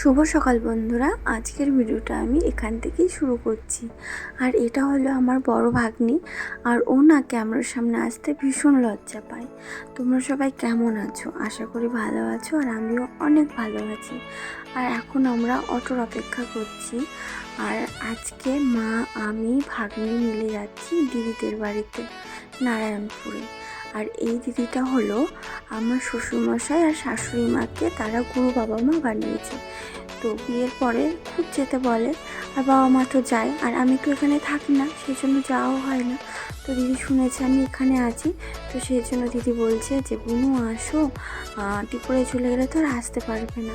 শুভ সকাল বন্ধুরা। আজকের ভিডিওটা আমি এখান থেকেই শুরু করছি। আর এটা হলো আমার বড় ভাগ্নি আর ও না ক্যামেরার সামনে আসতে ভীষণ লজ্জা পায়। তোমরা সবাই কেমন আছো? আশা করি ভালো আছো আর আমিও অনেক ভালো আছি। আর এখন আমরা অটোর অপেক্ষা করছি। আর আজকে মা, আমি, ভাগ্নি মিলে যাচ্ছি দিদিদের বাড়িতে, নারায়ণপুরে। আর এই দিদিটা হলো আমার শ্বশুরমশাই আর শাশুড়ি মাকে তারা গুরু বাবা মা বানিয়েছে। তো বিয়ের পরে খুব যেতে বলে আর বাবা মা তো যায় আর আমি তো এখানে থাকি না সেই জন্য যাওয়াও হয় না। তো দিদি শুনেছে আমি এখানে আছি, তো সেই জন্য দিদি বলছে যে, বুনু, আসো। ত্রিপুরায় চলে গেলে তো আর আসতে পারবে না।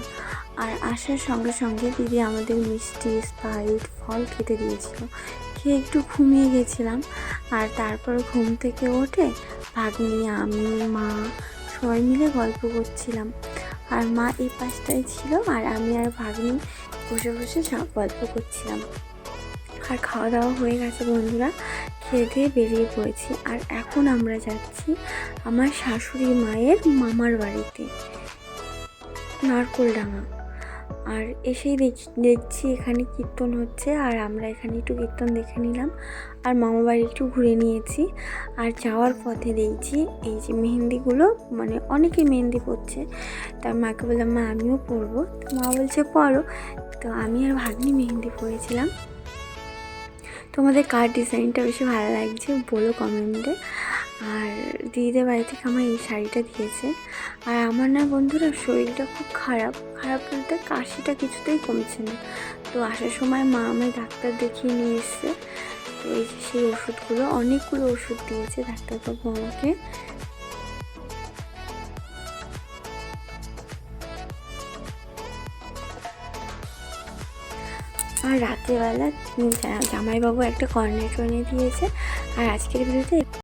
আর আসার সঙ্গে সঙ্গে দিদি আমাদের মিষ্টি স্পাইট ফল খেতে দিয়েছিল। খেয়ে একটু ঘুমিয়ে গেছিলাম আর তারপর ঘুম থেকে ওঠে ভাগ্নি, আমি, মা সবাই মিলে গল্প করছিলাম। আর মা এই পাশটায় ছিল আর আমি আর ভাগ্নি বসে বসে সব গল্প করছিলাম। আর খাওয়া দাওয়া হয়ে গেছে বন্ধুরা। খেয়ে খেয়ে বেরিয়ে পড়েছি। আর এখন আমরা যাচ্ছি আমার শাশুড়ি মায়ের মামার বাড়িতে। নারকোলডাঙ্গা আর এসেই দেখ- দেখছি এখানে কীর্তন হচ্ছে আর আমরা এখানে একটু কীর্তন দেখে নিলাম। আর মামা বাড়ি একটু ঘুরে নিয়েছি। আর যাওয়ার পথে দেখছি এই যে মেহেন্দিগুলো মানে অনেকে মেহেন্দি পরছে। তার মাকে বললাম, মা, আমিও পরবো। তো মা বলছে, পরো। তো আমি আর ভাগ্নি মেহেন্দি পরেছিলাম। তোমাদের কার ডিজাইনটা বেশি ভালো লাগছে বলো কমেন্টে। আর দিদিদের বাড়ি থেকে আমার এই শাড়িটা দিয়েছে। আর আমার না বন্ধুরা শরীরটা খুব খারাপ। খারাপ বলতে কাশিটা কিছুতেই কমছে না। তো আসার সময় মা আমায় ডাক্তার দেখিয়ে নিয়ে এসছে। তো এই যে সেই ওষুধগুলো, অনেকগুলো ওষুধ দিয়েছে ডাক্তারবাবু আমাকে। আর রাত্রেবেলা জামাইবাবু একটা কর্নেটো এনে দিয়েছে। আর আজকের ভিডিওতে